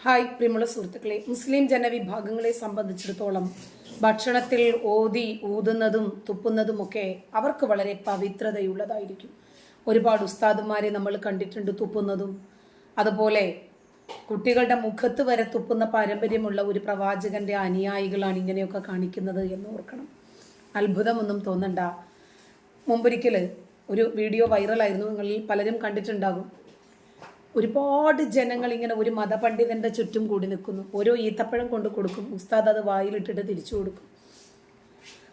Hi പ്രിയമുള്ള സുഹൃത്തുക്കളെ. മുസ്ലിം ജനവിഭാഗങ്ങളെ സംബന്ധിച്ചിടത്തോളം ഭക്ഷണത്തിൽ ഓതി ഊതുന്നതും തുപ്പുന്നതുമൊക്കെ അവർക്ക് വളരെ പവിത്രതയുള്ളതായിരിക്കും. ഒരുപാട് ഉസ്താദുമാരെ നമ്മൾ കണ്ടിട്ടുണ്ട് തുപ്പുന്നതും. അതുപോലെ കുട്ടികളുടെ മുഖത്ത് വരെ തുപ്പുന്ന പാരമ്പര്യമുള്ള ഒരു പ്രവാചകന്റെ അനുയായികളാണ് ഇങ്ങനെയൊക്കെ കാണിക്കുന്നത് എന്ന് ഓർക്കണം. അത്ഭുതമൊന്നും തോന്നണ്ട. മുമ്പൊരിക്കൽ ഒരു വീഡിയോ വൈറലായിരുന്നു നിങ്ങളിൽ പലരും കണ്ടിട്ടുണ്ടാകും. ഒരുപാട് ജനങ്ങൾ ഇങ്ങനെ ഒരു മതപണ്ഡിതന്റെ ചുറ്റും കൂടി നിൽക്കുന്നു. ഓരോ ഈത്തപ്പഴം കൊണ്ട് കൊടുക്കും. ഉസ്താദ് അത് വായിലിട്ടിട്ട് തിരിച്ചു കൊടുക്കും.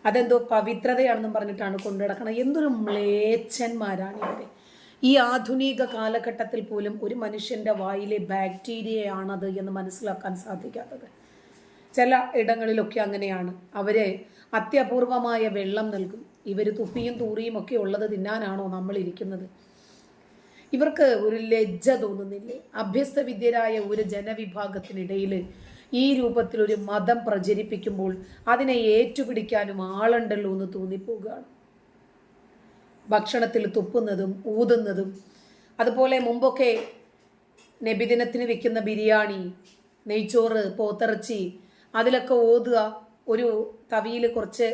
അതെന്തോ പവിത്രതയാണെന്നും പറഞ്ഞിട്ടാണ് കൊണ്ടു നടക്കണം എന്തൊരു മ്ലേച്ഛന്മാരാണ് ഇവരെ. ഈ ആധുനിക കാലഘട്ടത്തിൽ പോലും ഒരു മനുഷ്യന്റെ വായിലെ ബാക്ടീരിയയാണത് എന്ന് മനസ്സിലാക്കാൻ സാധിക്കാത്തത്. ചില ഇടങ്ങളിലൊക്കെ അങ്ങനെയാണ്. അവരെ അത്യപൂർവമായ വെള്ളം നൽകും. ഇവർ തുപ്പിയും തൂറിയും ഒക്കെ ഉള്ളത് തിന്നാനാണോ നമ്മൾ ഇരിക്കുന്നത് ഇവർക്ക് ഒരു ലജ്ജ തോന്നുന്നില്ലേ? അഭ്യസ്ത വിദ്യരായ ഒരു ജനവിഭാഗത്തിനിടയിൽ ഈ രൂപത്തിൽ ഒരു മതം പ്രചരിപ്പിക്കുമ്പോൾ അതിനെ ഏറ്റുപിടിക്കാനും ആളുണ്ടല്ലോ എന്ന് തോന്നിപ്പോവുകയാണ്. ഭക്ഷണത്തിൽ തുപ്പുന്നതും ഊതുന്നതും അതുപോലെ മുമ്പൊക്കെ നബിദിനത്തിന് വെക്കുന്ന ബിരിയാണി നെയ്ച്ചോറ് പോത്തിറച്ചി അതിലൊക്കെ ഓതുക ഒരു തവിയിൽ കുറച്ച്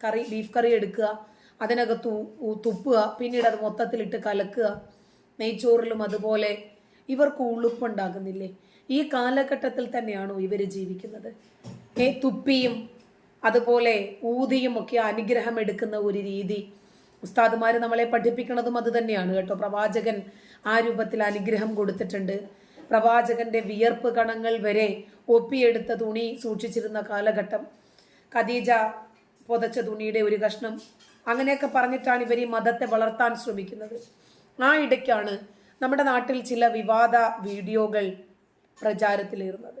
കറി ബീഫ് കറി എടുക്കുക അതിനകത്ത് തുപ്പുക പിന്നീട് അത് മൊത്തത്തിലിട്ട് കലക്കുക നെയ്ച്ചോറിലും അതുപോലെ ഇവർക്ക് ഉളുപ്പുണ്ടാകുന്നില്ലേ? ഈ കാലഘട്ടത്തിൽ തന്നെയാണോ ഇവർ ജീവിക്കുന്നത്? ഏ തുപ്പിയും അതുപോലെ ഊതിയും ഒക്കെ അനുഗ്രഹം എടുക്കുന്ന ഒരു രീതി. ഉസ്താദുമാർ നമ്മളെ പഠിപ്പിക്കുന്നതും അത് തന്നെയാണ് കേട്ടോ. പ്രവാചകൻ ആ രൂപത്തിൽ അനുഗ്രഹം കൊടുത്തിട്ടുണ്ട്. പ്രവാചകന്റെ വിയർപ്പ് കണങ്ങൾ വരെ ഒപ്പിയെടുത്ത തുണി സൂക്ഷിച്ചിരുന്ന കാലഘട്ടം. ഖദീജ പുതച്ച തുണിയുടെ ഒരു കഷ്ണം. അങ്ങനെയൊക്കെ പറഞ്ഞിട്ടാണ് ഇവർ ഈ മതത്തെ വളർത്താൻ ശ്രമിക്കുന്നത്. ആ ഇടയ്ക്കാണ് നമ്മുടെ നാട്ടിൽ ചില വിവാദ വീഡിയോകൾ പ്രചാരത്തിലേറുന്നത്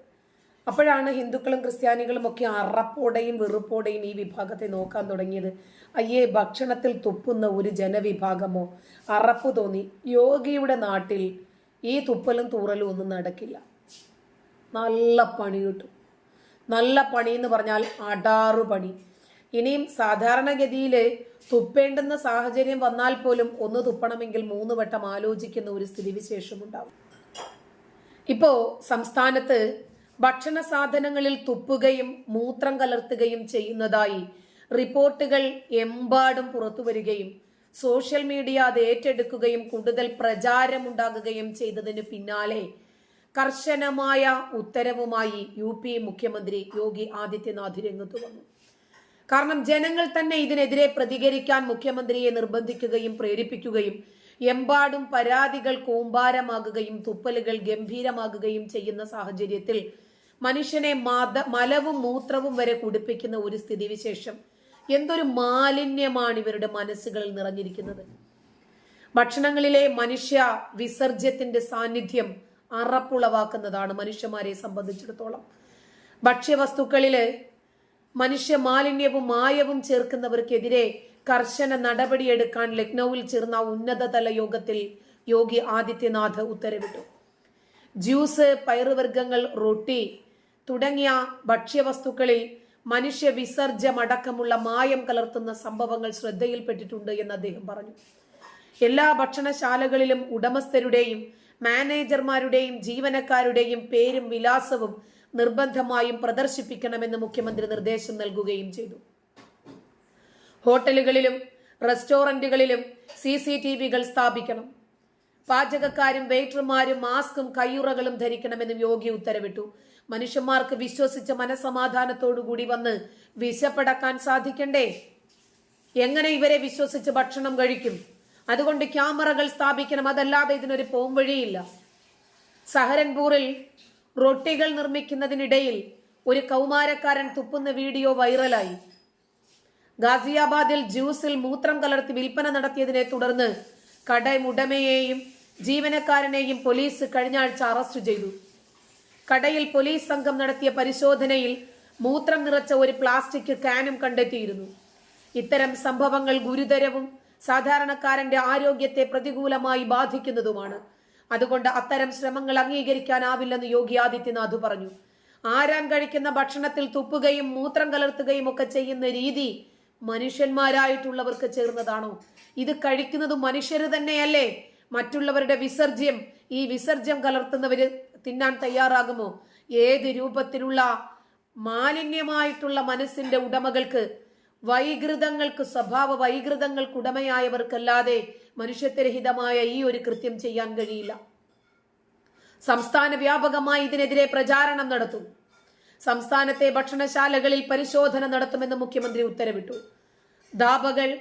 അപ്പോഴാണ് ഹിന്ദുക്കളും ക്രിസ്ത്യാനികളും ഒക്കെ അറപ്പോടെയും വെറുപ്പോടെയും ഈ വിഭാഗത്തെ നോക്കാൻ തുടങ്ങിയത്. അയ്യേ ഭക്ഷണത്തിൽ തുപ്പുന്ന ഒരു ജനവിഭാഗമോ? അറപ്പ് തോന്നി. യോഗിയുടെ നാട്ടിൽ ഈ തുപ്പലും തൂറലും ഒന്നും നടക്കില്ല. നല്ല പണി കിട്ടും. നല്ല പണി എന്ന് പറഞ്ഞാൽ അടാറു പണി ഇനിയും സാധാരണഗതിയിൽ തുപ്പേണ്ടുന്ന സാഹചര്യം വന്നാൽ പോലും ഒന്ന് തുപ്പണമെങ്കിൽ മൂന്ന് വട്ടം ആലോചിക്കുന്ന ഒരു സ്ഥിതിവിശേഷം ഉണ്ടാവും ഇപ്പോ സംസ്ഥാനത്ത് ഭക്ഷണ സാധനങ്ങളിൽ തുപ്പുകയും മൂത്രം കലർത്തുകയും ചെയ്യുന്നതായി റിപ്പോർട്ടുകൾ എമ്പാടും പുറത്തു വരികയും സോഷ്യൽ മീഡിയ അത് ഏറ്റെടുക്കുകയും കൂടുതൽ പ്രചാരമുണ്ടാകുകയും ചെയ്തതിന് പിന്നാലെ കർശനമായ ഉത്തരവുമായി യു മുഖ്യമന്ത്രി യോഗി ആദിത്യനാഥ് രംഗത്ത് വന്നു. കാരണം ജനങ്ങൾ തന്നെ ഇതിനെതിരെ പ്രതികരിക്കാൻ മുഖ്യമന്ത്രിയെ നിർബന്ധിക്കുകയും പ്രേരിപ്പിക്കുകയും എമ്പാടും പരാതികൾ കൂമ്പാരമാകുകയും തുപ്പലുകൾ ഗംഭീരമാകുകയും ചെയ്യുന്ന സാഹചര്യത്തിൽ മനുഷ്യനെ മത മലവും മൂത്രവും വരെ കുടിപ്പിക്കുന്ന ഒരു സ്ഥിതിവിശേഷം എന്തൊരു മാലിന്യമാണ് ഇവരുടെ മനസ്സുകളിൽ നിറഞ്ഞിരിക്കുന്നത്. ഭക്ഷണങ്ങളിലെ മനുഷ്യ വിസർജ്യത്തിന്റെ സാന്നിധ്യം അറപ്പുളവാക്കുന്നതാണ് മനുഷ്യന്മാരെ സംബന്ധിച്ചിടത്തോളം. ഭക്ഷ്യവസ്തുക്കളിൽ മനുഷ്യ മാലിന്യവും മായവും ചേർക്കുന്നവർക്കെതിരെ കർശന നടപടിയെടുക്കാൻ ലക്നൌവിൽ ചേർന്ന ഉന്നതതല യോഗത്തിൽ യോഗി ആദിത്യനാഥ് ഉത്തരവിട്ടു. ജ്യൂസ് പയറുവർഗങ്ങൾ റൊട്ടി തുടങ്ങിയ ഭക്ഷ്യവസ്തുക്കളിൽ മനുഷ്യ വിസർജ്യമടക്കമുള്ള മായം കലർത്തുന്ന സംഭവങ്ങൾ ശ്രദ്ധയിൽപ്പെട്ടിട്ടുണ്ട് എന്ന് അദ്ദേഹം പറഞ്ഞു. എല്ലാ ഭക്ഷണശാലകളിലും ഉടമസ്ഥരുടെയും മാനേജർമാരുടെയും ജീവനക്കാരുടെയും പേരും വിലാസവും നിർബന്ധമായും പ്രദർശിപ്പിക്കണമെന്ന് മുഖ്യമന്ത്രി നിർദ്ദേശം നൽകുകയും ചെയ്തു. ഹോട്ടലുകളിലും റെസ്റ്റോറന്റുകളിലും സി സി ടി വികൾ സ്ഥാപിക്കണം. പാചകക്കാരും വെയിറ്റർമാരും മാസ്കും കയ്യുറകളും ധരിക്കണമെന്നും യോഗി ഉത്തരവിട്ടു. മനുഷ്യന്മാർക്ക് വിശ്വസിച്ച മനസമാധാനത്തോടുകൂടി വന്ന് വിശപ്പടക്കാൻ സാധിക്കണ്ടേ? എങ്ങനെ ഇവരെ വിശ്വസിച്ച് ഭക്ഷണം കഴിക്കും? അതുകൊണ്ട് ക്യാമറകൾ സ്ഥാപിക്കണം അതല്ലാതെ ഇതിനൊരു പോംവഴിയില്ല. സഹരൻപൂറിൽ റൊട്ടികൾ നിർമ്മിക്കുന്നതിനിടയിൽ ഒരു കൗമാരക്കാരൻ തുപ്പുന്ന വീഡിയോ വൈറലായി. ഗാസിയാബാദിൽ ജ്യൂസിൽ മൂത്രം കലർത്തി വിൽപ്പന നടത്തിയതിനെ തുടർന്ന് കടമുടമയെയും ജീവനക്കാരനെയും പോലീസ് കഴിഞ്ഞ ആഴ്ച അറസ്റ്റ് ചെയ്തു. കടയിൽ പോലീസ് സംഘം നടത്തിയ പരിശോധനയിൽ മൂത്രം നിറച്ച ഒരു പ്ലാസ്റ്റിക് കാനും കണ്ടെത്തിയിരുന്നു. ഇത്തരം സംഭവങ്ങൾ ഗുരുതരവും സാധാരണക്കാരന്റെ ആരോഗ്യത്തെ പ്രതികൂലമായി ബാധിക്കുന്നതുമാണ്. അതുകൊണ്ട് അത്തരം ശ്രമങ്ങൾ അംഗീകരിക്കാനാവില്ലെന്ന് യോഗി ആദിത്യനാഥ് പറഞ്ഞു. ആരാൻ കഴിക്കുന്ന ഭക്ഷണത്തിൽ തുപ്പുകയും മൂത്രം കലർത്തുകയും ഒക്കെ ചെയ്യുന്ന രീതി മനുഷ്യന്മാരായിട്ടുള്ളവർക്ക് ചേർന്നതാണോ? ഇത് കഴിക്കുന്നത് മനുഷ്യർ തന്നെയല്ലേ? മറ്റുള്ളവരുടെ വിസർജ്യം ഈ വിസർജ്യം കലർത്തുന്നവര് തിന്നാൻ തയ്യാറാകുമോ? ഏത് രൂപത്തിലുള്ള മാലിന്യമായിട്ടുള്ള മനസ്സിന്റെ ഉടമകൾക്ക് വൈകൃതങ്ങൾക്ക് സ്വഭാവ വൈകൃതങ്ങൾക്ക് ഉടമയായവർക്കല്ലാതെ മനുഷ്യത്വരഹിതമായ ഈ ഒരു കൃത്യം ചെയ്യാൻ കഴിയില്ല. സംസ്ഥാന വ്യാപകമായി ഇതിനെതിരെ പ്രചാരണം നടത്തും. സംസ്ഥാനത്തെ ഭക്ഷണശാലകളിൽ പരിശോധന നടത്തുമെന്ന് മുഖ്യമന്ത്രി ഉത്തരവിട്ടു. ധാബകൾ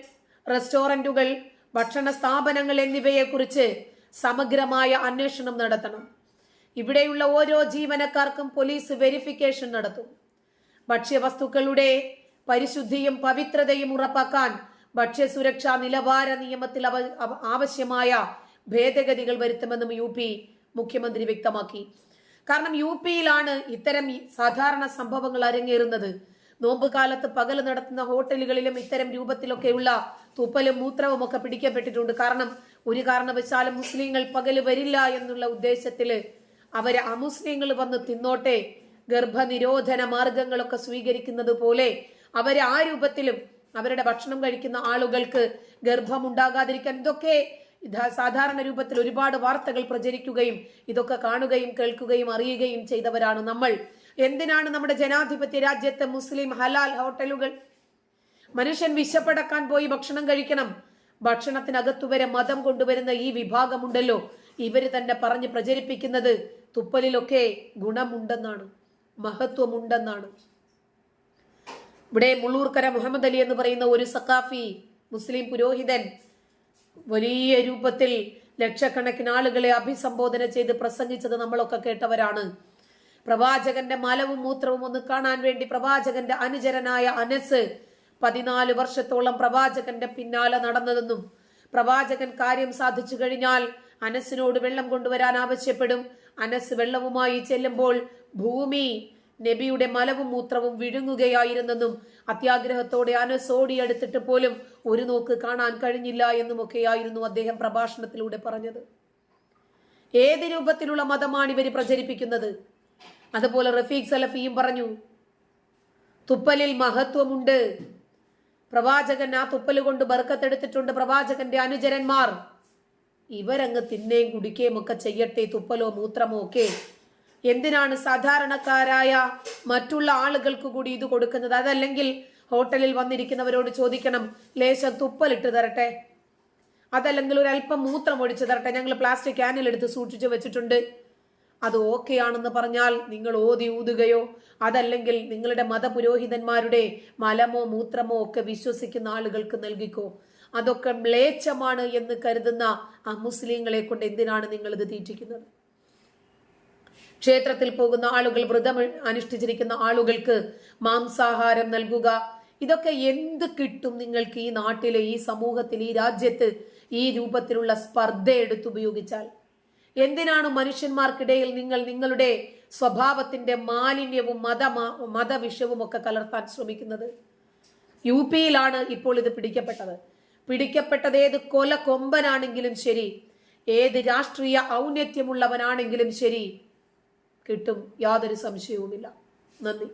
റെസ്റ്റോറന്റുകൾ ഭക്ഷണ സ്ഥാപനങ്ങൾ എന്നിവയെക്കുറിച്ച് സമഗ്രമായ അന്വേഷണം നടത്തണം. ഇവിടെയുള്ള ഓരോ ജീവനക്കാർക്കും പോലീസ് വെരിഫിക്കേഷൻ നടത്തും. ഭക്ഷ്യവസ്തുക്കളുടെ പരിശുദ്ധിയും പവിത്രതയും ഉറപ്പാക്കാൻ ഭക്ഷ്യസുരക്ഷാ നിലവാര നിയമത്തിൽ ആവശ്യമായ ഭേദഗതികൾ വരുത്തുമെന്നും യു പി മുഖ്യമന്ത്രി വ്യക്തമാക്കി. കാരണം യു പിയിലാണ് ഇത്തരം സാധാരണ സംഭവങ്ങൾ അരങ്ങേറുന്നത്. നോമ്പ് കാലത്ത് പകൽ നടത്തുന്ന ഹോട്ടലുകളിലും ഇത്തരം രൂപത്തിലൊക്കെയുള്ള തുപ്പലും മൂത്രവും ഒക്കെ പിടിക്കപ്പെട്ടിട്ടുണ്ട്. കാരണം ഒരു കാരണവശാലും മുസ്ലിങ്ങൾ പകൽ വരില്ല എന്നുള്ള ഉദ്ദേശത്തിൽ അവരെ അമുസ്ലിങ്ങൾ വന്ന് തിന്നോട്ടെ ഗർഭനിരോധന മാർഗങ്ങളൊക്കെ സ്വീകരിക്കുന്നത് പോലെ അവരെ ആ രൂപത്തിലും അവരുടെ ഭക്ഷണം കഴിക്കുന്ന ആളുകൾക്ക് ഗർഭം ഗർഭമുണ്ടാകാതിരിക്കാൻ ഇതൊക്കെ ഇത് സാധാരണ രൂപത്തിൽ ഒരുപാട് വാർത്തകൾ പ്രചരിക്കുകയും ഇതൊക്കെ കാണുകയും കേൾക്കുകയും അറിയുകയും ചെയ്തവരാണ് നമ്മൾ. എന്തിനാണ് നമ്മുടെ ജനാധിപത്യ രാജ്യത്തെ മുസ്ലിം ഹലാൽ ഹോട്ടലുകൾ മനുഷ്യൻ വിശപ്പടക്കാൻ പോയി ഭക്ഷണം കഴിക്കണം? ഭക്ഷണത്തിനകത്തു വരെ മതം കൊണ്ടുവരുന്ന ഈ വിഭാഗമുണ്ടല്ലോ. ഇവർ തന്നെ പറഞ്ഞ് പ്രചരിപ്പിക്കുന്നത് തുപ്പലിലൊക്കെ ഗുണമുണ്ടെന്നാണ് മഹത്വമുണ്ടെന്നാണ്. ഇവിടെ മുള്ളൂർക്കര മുഹമ്മദ് അലി എന്ന് പറയുന്ന ഒരു സക്കാഫി മുസ്ലിം പുരോഹിതൻ വലിയ രൂപത്തിൽ ലക്ഷക്കണക്കിന് ആളുകളെ അഭിസംബോധന ചെയ്ത് പ്രസംഗിച്ചത് നമ്മളൊക്കെ കേട്ടവരാണ്. പ്രവാചകന്റെ മലവും മൂത്രവും ഒന്ന് കാണാൻ വേണ്ടി പ്രവാചകന്റെ അനുചരനായ അനസ് പതിനാല് വർഷത്തോളം പ്രവാചകന്റെ പിന്നാലെ നടന്നതെന്നും പ്രവാചകൻ കാര്യം സാധിച്ചു കഴിഞ്ഞാൽ അനസിനോട് വെള്ളം കൊണ്ടുവരാൻ ആവശ്യപ്പെടും. അനസ് വെള്ളവുമായി ചെല്ലുമ്പോൾ ഭൂമി നബിയുടെ മലവും മൂത്രവും വിഴുങ്ങുകയായിരുന്നെന്നും അത്യാഗ്രഹത്തോടെ അനസോടിയെടുത്തിട്ട് പോലും ഒരു നോക്ക് കാണാൻ കഴിഞ്ഞില്ല എന്നുമൊക്കെയായിരുന്നു അദ്ദേഹം പ്രഭാഷണത്തിലൂടെ പറഞ്ഞത്. ഏത് രൂപത്തിലുള്ള മതമാണ് ഇവർ പ്രചരിപ്പിക്കുന്നത്? അതുപോലെ റഫീഖ് സലഫിയും പറഞ്ഞു തുപ്പലിൽ മഹത്വമുണ്ട്. പ്രവാചകൻ ആ തുപ്പൽ കൊണ്ട് ബർക്കത്തെടുത്തിട്ടുണ്ട്. പ്രവാചകന്റെ അനുചരന്മാർ. ഇവരങ്ങ് തിന്നേം കുടിക്കുകയും ഒക്കെ ചെയ്യട്ടെ തുപ്പലോ മൂത്രമോ ഒക്കെ എന്തിനാണ് സാധാരണക്കാരായ മറ്റുള്ള ആളുകൾക്ക് കൂടി ഇത് കൊടുക്കുന്നത്? അതല്ലെങ്കിൽ ഹോട്ടലിൽ വന്നിരിക്കുന്നവരോട് ചോദിക്കണം ലേശം തുപ്പലിട്ട് തരട്ടെ? അതല്ലെങ്കിൽ ഒരു അല്പം മൂത്രം ഒഴിച്ചു തരട്ടെ? ഞങ്ങൾ പ്ലാസ്റ്റിക് ക്യാനിൽ എടുത്ത് സൂക്ഷിച്ചു വെച്ചിട്ടുണ്ട്. അത് ഓക്കെ ആണെന്ന് പറഞ്ഞാൽ നിങ്ങൾ ഓതി ഊതുകയോ അതല്ലെങ്കിൽ നിങ്ങളുടെ മതപുരോഹിതന്മാരുടെ മലമോ മൂത്രമോ ഒക്കെ വിശ്വസിക്കുന്ന ആളുകൾക്ക് നൽകിക്കോ? അതൊക്കെ മ്ലേച്ഛമാണ് എന്ന് കരുതുന്ന ആ മുസ്ലിങ്ങളെ കൊണ്ട് എന്തിനാണ് നിങ്ങൾ ഇത് തീറ്റിക്കുന്നത്? ക്ഷേത്രത്തിൽ പോകുന്ന ആളുകൾ വ്രതം അനുഷ്ഠിച്ചിരിക്കുന്ന ആളുകൾക്ക് മാംസാഹാരം നൽകുക. ഇതൊക്കെ എന്ത് കിട്ടും നിങ്ങൾക്ക് ഈ നാട്ടിലെ ഈ സമൂഹത്തിൽ ഈ രാജ്യത്ത് ഈ രൂപത്തിലുള്ള സ്പർദ്ധ എടുത്തുപയോഗിച്ചാൽ എന്തിനാണ് മനുഷ്യന്മാർക്കിടയിൽ നിങ്ങൾ നിങ്ങളുടെ സ്വഭാവത്തിന്റെ മാലിന്യവും മത മതവിഷവും ഒക്കെ കലർത്താൻ ശ്രമിക്കുന്നത്? യു പിയിലാണ് ഇപ്പോൾ ഇത് പിടിക്കപ്പെട്ടത്. പിടിക്കപ്പെട്ടത് ഏത് കൊല കൊമ്പനാണെങ്കിലും ശരി ഏത് രാഷ്ട്രീയ ഔന്നത്യമുള്ളവനാണെങ്കിലും ശരി കിട്ടും. യാതൊരു സംശയവുമില്ല. നന്ദി.